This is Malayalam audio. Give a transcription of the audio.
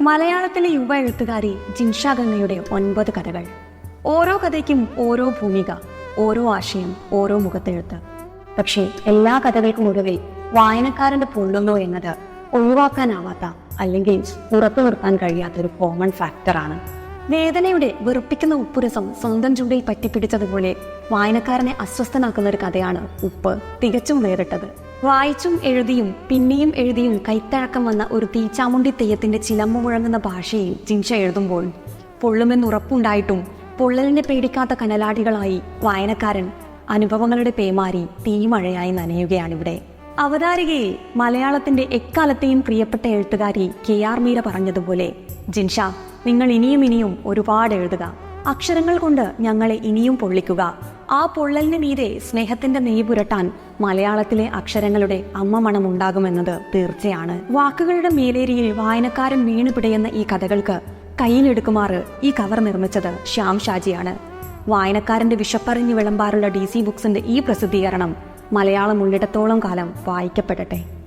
മലയാളത്തിലെ യുവ എഴുത്തുകാരി ജിൻഷ ഗംഗയുടെ ഒൻപത് കഥകൾ. ഓരോ കഥയ്ക്കും ഓരോ ഭൂമിക ഓരോ ആശയം ഓരോ മുഖത്തെഴുത്ത്. പക്ഷേ എല്ലാ കഥകൾക്കും ഒടുവിൽ വായനക്കാരന്റെ പൊള്ളുന്നു എന്നത് ഒഴിവാക്കാനാവാത്ത അല്ലെങ്കിൽ പുറത്തു നിർത്താൻ കഴിയാത്തൊരു കോമൺ ഫാക്ടറാണ് വേദനയുടെ വെറുപ്പിക്കുന്ന ഉപ്പുരസം സ്വന്തം ചൂടിൽ പറ്റിപ്പിടിച്ചതുപോലെ വായനക്കാരനെ അസ്വസ്ഥനാക്കുന്ന ഒരു കഥയാണ് ഉപ്പ് തികച്ചും വേറിട്ടത്. വായിച്ചും എഴുതിയും പിന്നെയും എഴുതിയും കൈത്തഴക്കം വന്ന ഒരു തീച്ചാമുണ്ടി തെയ്യത്തിന്റെ ചിലമ്പ് മുഴങ്ങുന്ന ഭാഷയിൽ ജിൻഷ എഴുതുമ്പോൾ പൊള്ളുമെന്നുറപ്പുണ്ടായിട്ടും പൊള്ളലിനെ പേടിക്കാത്ത കനലാടികളായി വായനക്കാരൻ അനുഭവങ്ങളുടെ പേമാരി തീമഴയായി നനയുകയാണിവിടെ. അവതാരികയിൽ മലയാളത്തിന്റെ എക്കാലത്തെയും പ്രിയപ്പെട്ട എഴുത്തുകാരി കെ ആർ മീര പറഞ്ഞതുപോലെ ജിൻഷ നിങ്ങൾ ഇനിയും ഇനിയും ഒരുപാട് എഴുതുക. അക്ഷരങ്ങൾ കൊണ്ട് ഞങ്ങളെ ഇനിയും പൊള്ളിക്കുക. ആ പൊള്ളലിന് മീതെ സ്നേഹത്തിന്റെ നെയ് പുരട്ടാൻ മലയാളത്തിലെ അക്ഷരങ്ങളുടെ അമ്മ മണം ഉണ്ടാകുമെന്നത് തീർച്ചയാണ്. വാക്കുകളുടെ മേലേരിയിൽ വായനക്കാരൻ വീണു പിടയുന്ന ഈ കഥകൾക്ക് കയ്യിലെടുക്കുമാറ് ഈ കവർ നിർമ്മിച്ചത് ശ്യാം ഷാജിയാണ്. വായനക്കാരന്റെ വിശപ്പറിഞ്ഞു വിളമ്പാറുള്ള ഡി സി ബുക്സിന്റെ ഈ പ്രസിദ്ധീകരണം മലയാളം ഉള്ളിടത്തോളം കാലം വായിക്കപ്പെടട്ടെ.